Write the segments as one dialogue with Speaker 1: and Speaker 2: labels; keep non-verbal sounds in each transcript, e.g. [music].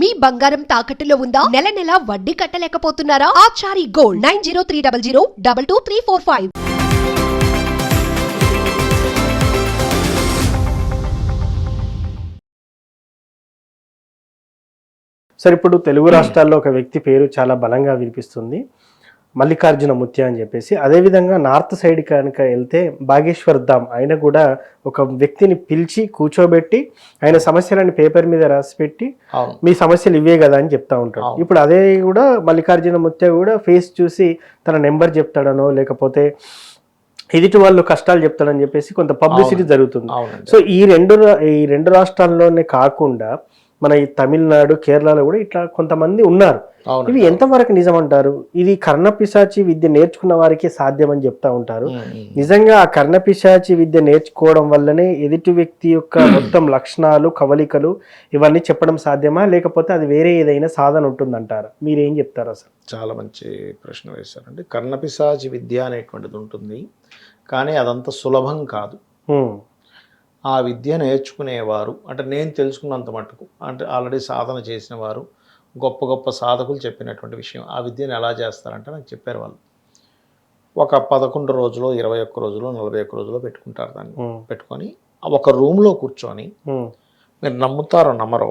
Speaker 1: మీ బంగారం తాకట్టులో ఉందా? నెల నెల వడ్డీ కట్టలేకపోతున్నారా? Achari gold nine zero three double zero double two three four five.
Speaker 2: సరే ఇప్పుడు తెలుగు రాష్ట్రాల్లో ఒక వ్యక్తి పేరు చాలా బలంగా వినిపిస్తుంది. మల్లికార్జున ముత్య అని చెప్పేసి అదేవిధంగా నార్త్ సైడ్ కనుక వెళ్తే బాగేశ్వర్ ధామ్ ఆయన కూడా ఒక వ్యక్తిని పిలిచి కూర్చోబెట్టి ఆయన సమస్యలని పేపర్ మీద రాసి పెట్టి మీ సమస్యలు ఇవే కదా అని చెప్తా ఉంటాడు. ఇప్పుడు అదే కూడా మల్లికార్జున ముత్య కూడా ఫేస్ చూసి తన నెంబర్ చెప్తాడనో లేకపోతే ఎదుటి వాళ్ళు కష్టాలు చెప్తాడని చెప్పేసి కొంత పబ్లిసిటీ. జరుగుతుంది సో ఈ రెండు ఈ రెండు రాష్ట్రాల్లోనే కాకుండా మన ఈ తమిళనాడు కేరళలో కూడా ఇట్లా కొంతమంది ఉన్నారు. ఇవి ఎంతవరకు నిజం అంటారు ఇది కర్ణపిశాచి విద్య నేర్చుకున్న వారికి సాధ్యం అని చెప్తా ఉంటారు. నిజంగా ఆ కర్ణపిశాచి విద్య నేర్చుకోవడం వల్లనే ఎదుటి వ్యక్తి యొక్క మొత్తం లక్షణాలు కవలికలు ఇవన్నీ చెప్పడం సాధ్యమా? లేకపోతే అది వేరే ఏదైనా సాధన ఉంటుందంటారా? మీరేం చెప్తారు అసలు
Speaker 3: చాలా మంచి ప్రశ్న వేశారండి. కర్ణపిశాచి విద్య అనేటువంటిది ఉంటుంది. కానీ అదంత సులభం కాదు. ఆ విద్య నేర్చుకునేవారు అంటే నేను తెలుసుకున్నంత మటుకు అంటే ఆల్రెడీ సాధన చేసిన వారు గొప్ప గొప్ప సాధకులు చెప్పినటువంటి విషయం ఆ విద్యను ఎలా చేస్తారంటే నాకు చెప్పారు వాళ్ళు ఒక పదకొండు రోజులు ఇరవై ఒక్క రోజులు నలభై ఒక్క రోజులు పెట్టుకుంటారు దాన్ని. పెట్టుకొని ఒక రూమ్లో కూర్చొని. మీరు నమ్ముతారో నమ్మరో.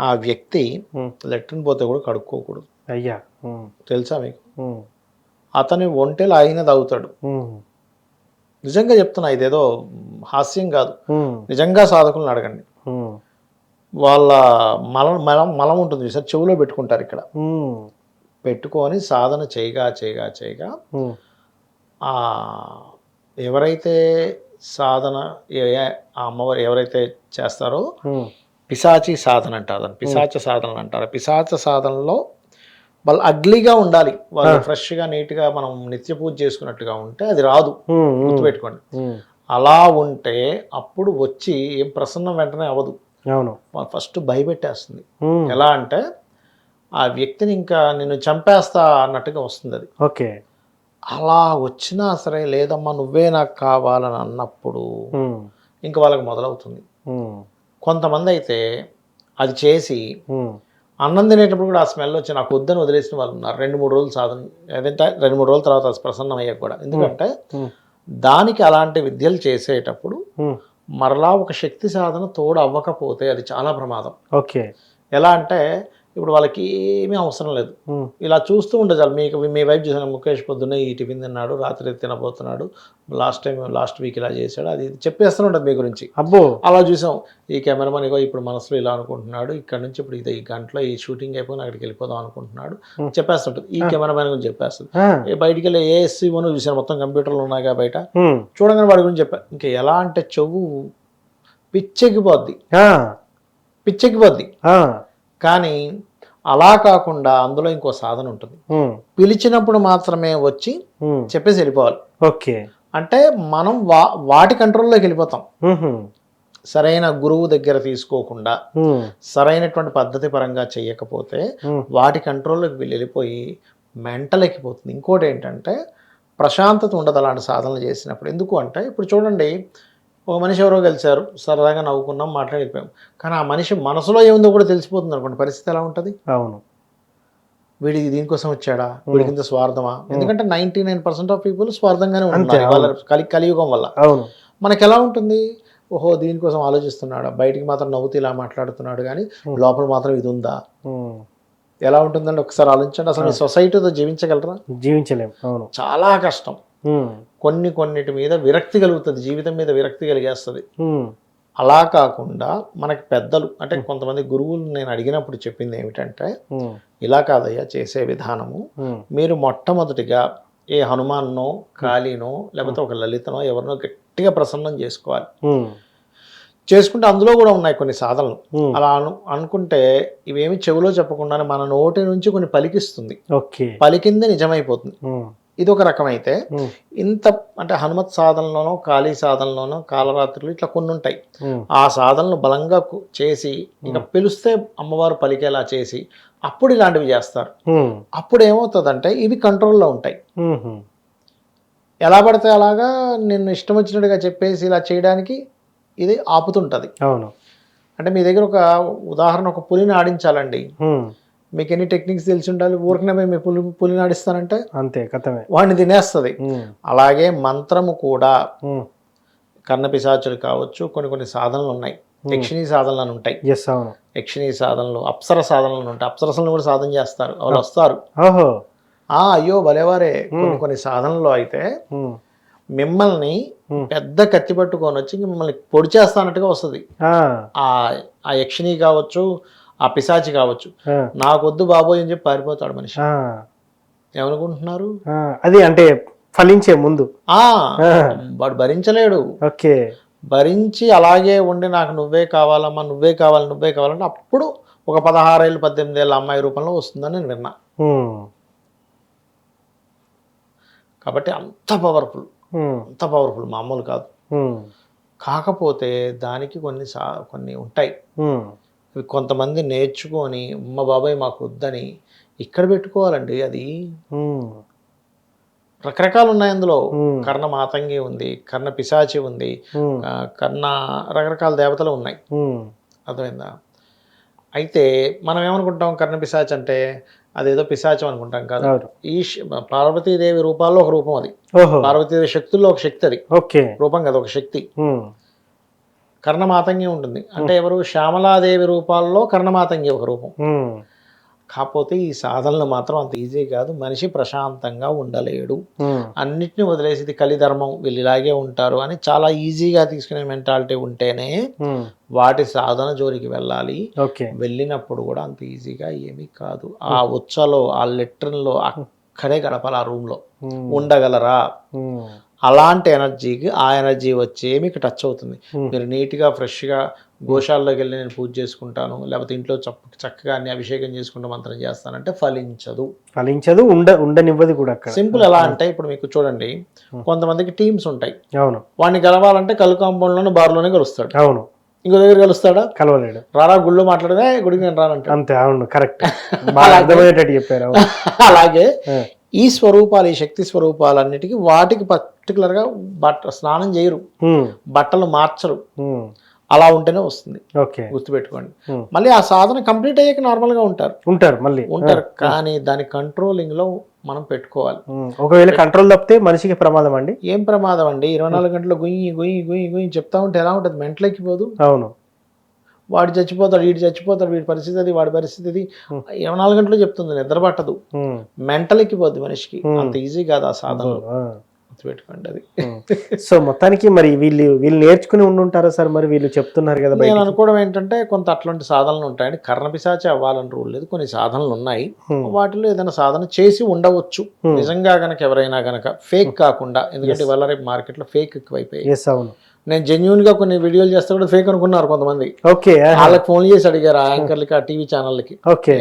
Speaker 3: ఆ వ్యక్తి
Speaker 2: హ్మ్.
Speaker 3: లెట్రిన్ పోతే కూడా కడుక్కోకూడదు
Speaker 2: అయ్యా.
Speaker 3: తెలుసా మీకు. అతని ఒంటెలు అవుతాడు
Speaker 2: హ్మ్.
Speaker 3: నిజంగా చెప్తున్నా ఇదేదో హాస్యం కాదు. నిజంగా సాధకులను అడగండి. వాళ్ళ మలం మలం మలం ఉంటుంది సార్ చెవులో పెట్టుకుంటారు ఇక్కడ. పెట్టుకొని సాధన చేయగా చేయగా చేయగా ఎవరైతే సాధన ఆ అమ్మవారు ఎవరైతే చేస్తారో. పిశాచి సాధన అంటారు దాన్ని. పిశాచ సాధనలు అంటారు. పిశాచ సాధనలో వాళ్ళు అగ్లీగా ఉండాలి. వాళ్ళు ఫ్రెష్గా నీట్గా మనం నిత్య పూజ చేసుకున్నట్టుగా ఉంటే అది రాదు. గుర్తుపెట్టుకోండి. అలా ఉంటే అప్పుడు వచ్చి ఏం ప్రసన్నం వెంటనే అవ్వదు
Speaker 2: అవును
Speaker 3: ఫస్ట్ భయపెట్టేస్తుంది. ఎలా అంటే ఆ వ్యక్తిని ఇంకా నిన్ను చంపేస్తా అన్నట్టుగా వస్తుంది అది
Speaker 2: ఓకే
Speaker 3: అలా వచ్చినా సరే లేదమ్మా నువ్వే నాకు కావాలని అన్నప్పుడు. ఇంకా వాళ్ళకి మొదలవుతుంది. కొంతమంది అయితే అది చేసి. అన్నం తినేటప్పుడు కూడా ఆ స్మెల్ వచ్చి నాకు వద్దని వదిలేసిన వాళ్ళు ఉన్నారు రెండు మూడు రోజులు సాధన ఏదంటే రెండు మూడు రోజుల తర్వాత అది ప్రసన్నం అయ్యాక కూడా ఎందుకంటే. దానికి అలాంటి విద్యలు చేసేటప్పుడు. మరలా ఒక శక్తి సాధన తోడు అవ్వకపోతే అది చాలా ప్రమాదం
Speaker 2: ఓకే
Speaker 3: ఎలా అంటే ఇప్పుడు వాళ్ళకి ఏమీ అవసరం లేదు. ఇలా చూస్తూ ఉంటే చాలు. మీకు మీ వైపు చూసిన ముఖేష్ పొద్దున్నే ఈ టిఫిన్ తిన్నాడు రాత్రి తినబోతున్నాడు లాస్ట్ టైం లాస్ట్ వీక్ ఇలా చేశాడు అది చెప్పేస్తూనే ఉంటుంది మీ గురించి.
Speaker 2: అబ్బో!
Speaker 3: అలా చూసాం. ఈ కెమెరామన్ ఇగో ఇప్పుడు మనసులో ఇలా అనుకుంటున్నాడు ఇక్కడ నుంచి ఇప్పుడు ఇది ఈ గంటలో ఈ షూటింగ్ అయిపోయి అక్కడికి వెళ్ళిపోదాం అనుకుంటున్నాడు. చెప్పేస్తుంటుంది. ఈ కెమెరామెన్ గురించి చెప్పేస్తుంది. బయటికి వెళ్ళి ఏ ఎస్సీఓను చూసాను మొత్తం కంప్యూటర్లు ఉన్నాయిగా బయట. చూడగానే వాడి గురించి చెప్పా. ఇంకా ఎలా అంటే చెవు పిచ్చెక్కిపోద్ది. పిచ్చెక్కిపోద్ది. కానీ అలా కాకుండా అందులో ఇంకో సాధన ఉంటుంది. పిలిచినప్పుడు మాత్రమే వచ్చి. చెప్పేసి వెళ్ళిపోవాలి
Speaker 2: ఓకే
Speaker 3: అంటే మనం వా వాటి కంట్రోల్లోకి వెళ్ళిపోతాం. సరైన గురువు దగ్గర తీసుకోకుండా. సరైనటువంటి పద్ధతి పరంగా చేయకపోతే. వాటి కంట్రోల్లోకి వెళ్ళి వెళ్ళిపోయి మెంటల్ ఎక్కిపోతుంది ఇంకోటి ఏంటంటే ప్రశాంతత ఉండదు అలాంటి సాధనలు చేసినప్పుడు ఎందుకు అంటే ఇప్పుడు చూడండి ఒక మనిషి ఎవరో కలిశారు సరదాగా నవ్వుకున్నాం మాట్లాడిపోయాం. కానీ ఆ మనిషి మనసులో ఏముందో కూడా తెలిసిపోతుంది అనుకోండి. పరిస్థితి ఎలా ఉంటుంది?
Speaker 2: అవును.
Speaker 3: వీడి దీనికోసం వచ్చాడా? వీడికి ఇంత స్వార్థమా? ఎందుకంటే ninety nine percent of people స్వార్థంగానే ఉంటున్నారు. వాళ్ళ కలి కలియుగం వల్ల.
Speaker 2: అవును.
Speaker 3: మనకి ఎలా ఉంటుంది? ఓహో దీనికోసం ఆలోచిస్తున్నాడా? బయటికి మాత్రం నవ్వుతూ ఇలా మాట్లాడుతున్నాడు కానీ. లోపల మాత్రం ఇది ఉందా. ఎలా ఉంటుందండి? ఒకసారి ఆలోచించండి. అసలు సొసైటీతో జీవించగలరా?
Speaker 2: జీవించలేం. అవును.
Speaker 3: చాలా కష్టం. కొన్ని కొన్నిటి మీద విరక్తి కలుగుతుంది జీవితం మీద విరక్తి కలిగేస్తుంది. అలా కాకుండా మనకి పెద్దలు అంటే కొంతమంది గురువులు నేను అడిగినప్పుడు చెప్పింది ఏమిటంటే. ఇలా కాదయ్యా చేసే విధానము. మీరు మొట్టమొదటిగా ఏ హనుమాన్నో కాళీనో లేకపోతే ఒక లలితనో ఎవరినో గట్టిగా ప్రసన్నం చేసుకోవాలి. చేసుకుంటే అందులో కూడా ఉన్నాయి కొన్ని సాధనలు. అలా అను అనుకుంటే ఇవేమి చెవిలో చెప్పకుండానే మన నోటి నుంచి కొన్ని పలికిస్తుంది పలికింది నిజమైపోతుంది. ఇది ఒక రకమైతే. ఇంత అంటే హనుమత్ సాధనలోనో కాళీ సాధనలోనో కాలరాత్రులు ఇట్లా కొన్ని ఉంటాయి. ఆ సాధనలు బలంగా చేసి ఇక పిలిస్తే అమ్మవారు పలికేలా చేసి అప్పుడు ఇలాంటివి చేస్తారు. అప్పుడు ఏమవుతుందంటే ఇవి కంట్రోల్లో ఉంటాయి. ఎలా పడితే అలాగా నిన్ను ఇష్టం వచ్చినట్టుగా చెప్పేసి ఇలా చేయడానికి ఇది ఆపుతుంటుంది
Speaker 2: అవును
Speaker 3: అంటే మీ దగ్గర ఒక ఉదాహరణ ఒక పులిని ఆడించాలండి మీకు ఎన్ని టెక్నిక్స్ తెలిసి ఉండాలి? ఊరికనే మేము పులి పులిని ఆడిస్తానంటే
Speaker 2: అంతే కథమే.
Speaker 3: వాడిని తినేస్తుంది. అలాగే మంత్రము కూడా
Speaker 2: ఉమ్,
Speaker 3: కర్ణపిశాచులు కావచ్చు కొన్ని కొన్ని సాధనలు ఉన్నాయి. యక్షిణీ సాధనలు అని ఉంటాయి. యక్షిణీ సాధనలు అప్సర సాధనలు ఉంటాయి. అప్సరసలను కూడా సాధన చేస్తారు. వాళ్ళు వస్తారు. ఆ అయ్యో భలేవారే. కొన్ని కొన్ని సాధనలో అయితే మిమ్మల్ని. పెద్ద కత్తి పట్టుకొని వచ్చి మిమ్మల్ని పొడి చేస్తానట్టుగా వస్తుంది.
Speaker 2: ఆ
Speaker 3: యక్షిణి కావచ్చు ఆ పిశాచి కావచ్చు. నాకొద్దు బాబోయ్ అని చెప్పి పారిపోతాడు మనిషి. ఏమనుకుంటున్నారు?
Speaker 2: అది అంటే ఫలించే ముందు.
Speaker 3: వాడు భరించలేడు.
Speaker 2: ఓకే.
Speaker 3: భరించి అలాగే ఉండి నాకు నువ్వే కావాలమ్మా నువ్వే కావాలి నువ్వే కావాలంటే అప్పుడు ఒక పదహారేళ్ళు పద్దెనిమిది ఏళ్ళ అమ్మాయి రూపంలో వస్తుందని నేను విన్నా. కాబట్టి అంత పవర్ఫుల్ అంత పవర్ఫుల్ మామూలు కాదు. కాకపోతే దానికి కొన్ని సా కొన్ని ఉంటాయి. కొంతమంది నేర్చుకొని అమ్మ బాబాయ్ మాకు వద్దని ఇక్కడ పెట్టుకోవాలండి అది రకరకాలు ఉన్నాయి అందులో. కర్ణ మాతంగి ఉంది కర్ణ పిశాచి ఉంది కర్ణ రకరకాల దేవతలు ఉన్నాయి. అర్థమైందా? అయితే మనం ఏమనుకుంటాం కర్ణ పిశాచి అంటే? అదేదో పిశాచం అనుకుంటాం కాదు. ఈ పార్వతీదేవి రూపాల్లో ఒక రూపం అది. పార్వతీదేవి శక్తుల్లో ఒక శక్తి అది. రూపం కదా ఒక శక్తి. కర్ణమాతంగి ఉంటుంది. అంటే ఎవరు? శ్యామలాదేవి రూపాల్లో కర్ణమాతంగి ఒక రూపం. కాకపోతే ఈ సాధనలు మాత్రం అంత ఈజీ కాదు. మనిషి ప్రశాంతంగా ఉండలేడు. అన్నిటిని వదిలేసి ఇది కలిధర్మం వీళ్ళు ఇలాగే ఉంటారు అని చాలా ఈజీగా తీసుకునే మెంటాలిటీ ఉంటేనే వాటి సాధన జోలికి వెళ్ళాలి. వెళ్ళినప్పుడు కూడా అంత ఈజీగా ఏమీ కాదు. ఆ ఉచ్చలో ఆ లెట్రిన్లో అక్కడే గడపాలి ఆ రూమ్లో. ఉండగలరా? అలాంటి ఎనర్జీకి ఆ ఎనర్జీ వచ్చే మీకు టచ్ అవుతుంది. మీరు నీట్గా ఫ్రెష్గా గోశాలలోకి వెళ్ళి నేను పూజ చేసుకుంటాను లేకపోతే ఇంట్లో చక్క చక్కగా అన్ని అభిషేకం చేసుకుంటూ మంత్రం చేస్తానంటే ఫలించదు.
Speaker 2: ఫలించదు ఉండ ఉండనివ్వదు కూడా
Speaker 3: సింపుల్ ఎలా అంటే ఇప్పుడు మీకు చూడండి కొంతమందికి టీమ్స్ ఉంటాయి.
Speaker 2: అవును.
Speaker 3: వాడిని గెలవాలంటే కలు కాంపౌండ్లోనే బార్లోనే కలుస్తాడు
Speaker 2: అవును.
Speaker 3: ఇంకో దగ్గర కలుస్తాడా
Speaker 2: కలవలేడు.
Speaker 3: రారా గుళ్ళో మాట్లాడదే గుడికి నేను రానంటాడు.
Speaker 2: అంతే అవును కరెక్ట్. [laughs] బాగా అర్థమయ్యేటట్టు చెప్పారు [laughs]
Speaker 3: అలాగే. ఈ స్వరూపాలు ఈ శక్తి స్వరూపాలన్నిటికీ వాటికి పర్టికులర్గా బట్ట స్నానం చేయరు. బట్టలు మార్చరు. అలా ఉంటేనే వస్తుంది.
Speaker 2: ఓకే.
Speaker 3: గుర్తుపెట్టుకోండి. మళ్ళీ ఆ సాధన కంప్లీట్ అయ్యాక నార్మల్గా ఉంటారు.
Speaker 2: ఉంటారు మళ్ళీ.
Speaker 3: ఉంటారు. కానీ దాని కంట్రోలింగ్లో మనం పెట్టుకోవాలి.
Speaker 2: ఒకవేళ కంట్రోల్ తప్పితే మనిషికి ప్రమాదం అండి?
Speaker 3: ఏం ప్రమాదం అండి? ఇరవై నాలుగు గంటలు గుయ్యి గుయ్యి గుయ్యి గుయ్యి చెప్తా ఉంటే ఎలా ఉంటుంది? మెంటల్ ఎక్కిపోదు
Speaker 2: అవును.
Speaker 3: వాడు చచ్చిపోతాడు వీడు చచ్చిపోతాడు వీడి పరిస్థితి అది వాడి పరిస్థితి అది. ఇరవై నాలుగు గంటలు చెప్తుంది నిద్ర పట్టదు. మెంటల్ ఎక్కిపోద్ది మనిషికి. అంత ఈజీ కాదు ఆ సాధన.
Speaker 2: ఆ,
Speaker 3: గుర్తుపెట్టుకోండి అది.
Speaker 2: సో మొత్తానికి మరి వీళ్ళు వీళ్ళు నేర్చుకుని ఉండుంటారా సార్? మరి వీళ్ళు చెప్తున్నారు కదా
Speaker 3: నేను అనుకోవడం ఏంటంటే కొంత అట్లాంటి సాధనలు ఉంటాయండి. కర్ణపిశాచి అవ్వాలని రూల్ లేదు. కొన్ని సాధనలు ఉన్నాయి. వాటిలో ఏదైనా సాధన చేసి ఉండవచ్చు. నిజంగా గనక ఎవరైనా గనక ఫేక్ కాకుండా ఎందుకంటే ఇవాళ రేపు మార్కెట్లో ఫేక్ ఎక్కువైపోయాయి.
Speaker 2: అవును.
Speaker 3: నేను జెన్యున్గా కొన్ని వీడియోలు చేస్తే కూడా ఫేక్ అనుకున్నారు కొంతమంది.
Speaker 2: ఓకే
Speaker 3: వాళ్ళకి ఫోన్ చేసి అడిగారు ఆ యాంకర్లకి ఆ టీవీ ఛానళ్ళకి
Speaker 2: ఓకే.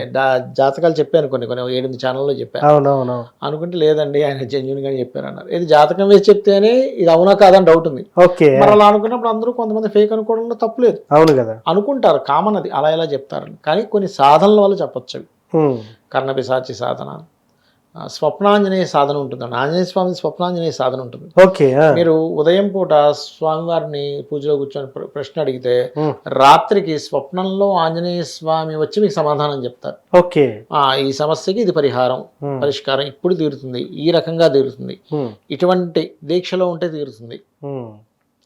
Speaker 3: జాతకాలు చెప్పాను కొన్ని కొన్ని ఏడెనిమిది ఛానల్లో చెప్పాను
Speaker 2: అవునవును.
Speaker 3: అనుకుంటే లేదండి ఆయన జెన్యున్ గానే చెప్పారు అన్నారు. ఇది జాతకం వేసి చెప్తేనే ఇది అవునా కాదని డౌట్ ఉంది.
Speaker 2: ఓకే.
Speaker 3: మరి అలా అనుకున్నప్పుడు అందరూ కొంతమంది ఫేక్ అనుకోవడంలో తప్పులేదు.
Speaker 2: అవును కదా.
Speaker 3: అనుకుంటారు కామన్ అది అలా ఎలా చెప్తారని. కానీ కొన్ని సాధనల వల్ల చెప్పొచ్చు అవి.
Speaker 2: ఉమ్,
Speaker 3: కర్ణపిశాచి సాధన. స్వప్నాంజనేయ సాధన ఉంటుందండి. ఆంజనేయ స్వామి స్వప్నాంజనేయ సాధన ఉంటుంది.
Speaker 2: ఓకే
Speaker 3: మీరు ఉదయం పూట స్వామివారిని పూజలో కూర్చొని ప్ర- ప్రశ్న అడిగితే రాత్రికి స్వప్నంలో ఆంజనేయ స్వామి వచ్చి మీకు సమాధానం చెప్తారు.
Speaker 2: ఓకే.
Speaker 3: ఆ ఈ సమస్యకి ఇది పరిహారం. పరిష్కారం ఇప్పుడు తీరుతుంది. ఈ రకంగా తీరుతుంది. ఇటువంటి దీక్షలో ఉంటే తీరుతుంది.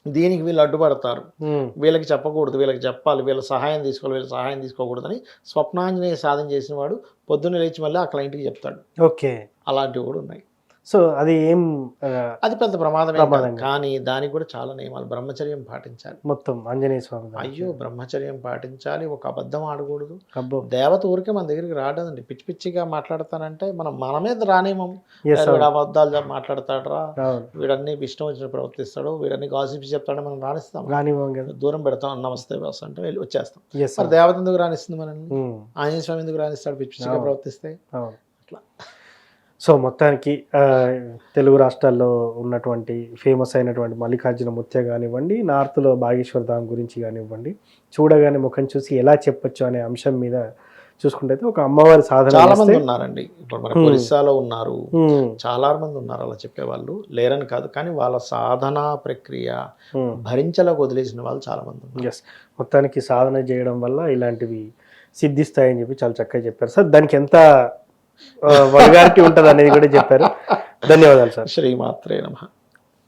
Speaker 3: దీనికి వీళ్ళు అడ్డుపడతారు. వీళ్ళకి చెప్పకూడదు వీళ్ళకి చెప్పాలి వీళ్ళ సహాయం తీసుకోవాలి వీళ్ళ సహాయం తీసుకోకూడదని స్వప్నాంజనేయ సాధన చేసిన వాడు పొద్దున్న లేచి మళ్ళీ ఆ క్లయింట్కి చెప్తాడు.
Speaker 2: ఓకే.
Speaker 3: అలాంటివి కూడా ఉన్నాయి.
Speaker 2: సో అది ఏం
Speaker 3: అది పెద్ద ప్రమాదమే
Speaker 2: ప్రమాదం
Speaker 3: కాదు. కానీ దానికి కూడా చాలా నియమాలు బ్రహ్మచర్యం పాటించాలి.
Speaker 2: మొత్తం ఆంజనేయ స్వామి.
Speaker 3: అయ్యో బ్రహ్మచర్యం పాటించాలి. ఒక అబద్ధం ఆడకూడదు. దేవత ఊరికే మన దగ్గరికి రావడండి పిచ్చి పిచ్చిగా మాట్లాడతానంటే మనం మన మీద రానేమం వీడు అబద్ధాలు మాట్లాడతాడరా? వీడన్నీ ఇష్టం వచ్చిన ప్రవర్తిస్తాడు. వీడన్నీ గాసిప్స్ చెప్తాడు మనం రాణిస్తాం
Speaker 2: రానివ్వం కదా.
Speaker 3: దూరం పెడతాం. నమస్తే బాస్ అంటే వెళ్ళి వచ్చేస్తాం. మరి దేవత ఎందుకు రాణిస్తుంది మనల్ని?
Speaker 2: ఉమ్,
Speaker 3: ఆంజనేయ స్వామి ఎందుకు రాణిస్తాడు? పిచ్చి పిచ్చిగా. ప్రవర్తిస్తే? అట్లా.
Speaker 2: సో మొత్తానికి తెలుగు రాష్ట్రాల్లో ఉన్నటువంటి ఫేమస్ అయినటువంటి మల్లికార్జున ముత్య కానివ్వండి నార్త్లో బాగేశ్వర ధామ్ గురించి కానివ్వండి చూడగానే ముఖం చూసి ఎలా చెప్పొచ్చు అనే అంశం మీద చూసుకుంటే అయితే ఒక అమ్మవారి సాధన
Speaker 3: చాలా మంది ఉన్నారండి. ఇప్పుడు మన. ఒరిస్సాలో ఉన్నారు. చాలా మంది ఉన్నారు అలా చెప్పేవాళ్ళు. లేరని కాదు కానీ వాళ్ళ సాధనా ప్రక్రియ
Speaker 2: ఉమ్.
Speaker 3: భరించలోకి వదిలేసిన వాళ్ళు చాలా మంది ఉన్నారు.
Speaker 2: ఎస్ మొత్తానికి సాధన చేయడం వల్ల ఇలాంటివి సిద్ధిస్తాయని చెప్పి చాలా చక్కగా చెప్పారు. సార్ దానికి ఎంత వల్గారిటీ ఉంటుంది అనేది కూడా చెప్పారు. ధన్యవాదాలు సార్.
Speaker 3: శ్రీమాత్రే నమ.